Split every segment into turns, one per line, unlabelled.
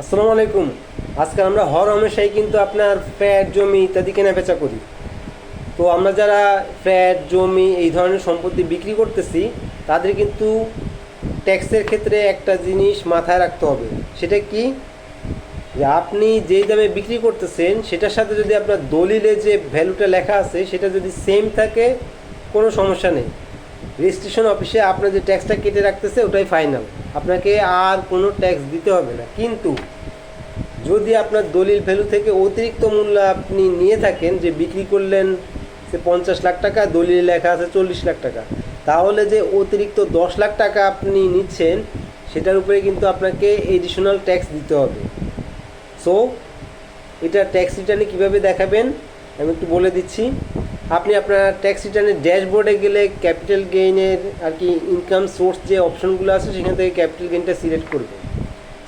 আসসালামু আলাইকুম। আজকাল আমরা হর হমেশাই কিন্তু আপনার ফ্ল্যাট জমি ইত্যাদি কেনা বেচা করি। তো আমরা যারা ফ্ল্যাট জমি এই ধরনের সম্পত্তি বিক্রি করতেছি, তাদের কিন্তু ট্যাক্সের ক্ষেত্রে একটা জিনিস মাথায় রাখতে হবে। সেটা কি? যে আপনি যেই দামে বিক্রি করতেছেন, সেটার সাথে যদি আপনার দলিলে যে ভ্যালুটা লেখা আছে, সেটা যদি সেম থাকে, কোনো সমস্যা নেই। রেজিস্ট্রেশন অফিসে আপনার যে ট্যাক্সটা কেটে রাখতেছে, ওটাই ফাইনাল আপনাকে আর কোনো ট্যাক্স দিতে হবে না। কিন্তু যদি আপনার দলিল ভ্যালু থেকে অতিরিক্ত মূল্য আপনি নিয়ে থাকেন, যে বিক্রি করলেন সে পঞ্চাশ লাখ টাকা, দলিলে লেখা আছে চল্লিশ লাখ টাকা, তাহলে যে অতিরিক্ত দশ লাখ টাকা আপনি নিচ্ছেন, সেটার উপরে কিন্তু আপনাকে এডিশনাল ট্যাক্স দিতে হবে। সো এটা ট্যাক্স রিটার্নে কীভাবে দেখাবেন? আমি একটু বলে দিচ্ছি। আপনি আপনার ট্যাক্স রিটার্নের ড্যাশবোর্ডে গেলে ক্যাপিটাল গেইনের আর কি ইনকাম সোর্স যে অপশনগুলো আছে, সেখান থেকে ক্যাপিটাল গেইনটা সিলেক্ট করবেন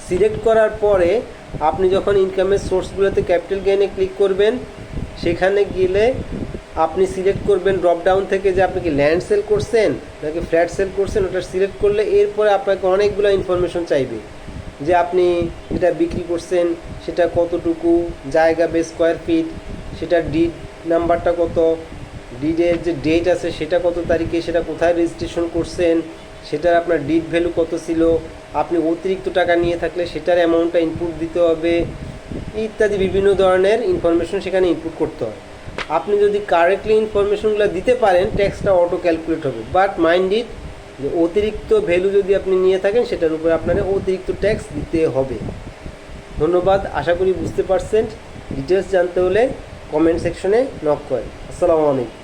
সিলেক্ট করার পরে আপনি যখন ইনকামের সোর্সগুলোতে ক্যাপিটাল গেইনে ক্লিক করবেন, সেখানে গেলে আপনি সিলেক্ট করবেন ড্রপডাউন থেকে যে আপনি কি ল্যান্ড সেল করছেন নাকি ফ্ল্যাট সেল করছেন, ওটা সিলেক্ট করলে এরপরে আপনাকে অনেকগুলো ইনফরমেশন চাইবে। যে আপনি যেটা বিক্রি করছেন, সেটা কতটুকু, জায়গা বে স্কোয়ার ফিট সেটার ডিড নাম্বারটা কত ডিডের যে ডেট আছে, সেটা কত তারিখে, সেটা কোথায় রেজিস্ট্রেশন করছেন, সেটার আপনার ডিড ভ্যালু কত ছিল, আপনি অতিরিক্ত টাকা নিয়ে থাকলে সেটার অ্যামাউন্টটা ইনপুট দিতে হবে, ইত্যাদি বিভিন্ন ধরনের ইনফরমেশন সেখানে ইনপুট করতে হয়। আপনি যদি কারেক্টলি ইনফরমেশনগুলো দিতে পারেন ট্যাক্সটা অটো ক্যালকুলেট হবে। বাট মাইন্ড ইট যে অতিরিক্ত ভ্যালু যদি আপনি নিয়ে থাকেন, সেটার উপরে আপনাকে অতিরিক্ত ট্যাক্স দিতে হবে। ধন্যবাদ, আশা করি বুঝতে পারছেন। ডিটেলস জানতে হলে কমেন্ট সেকশনে নক করেন। আসসালামু আলাইকুম।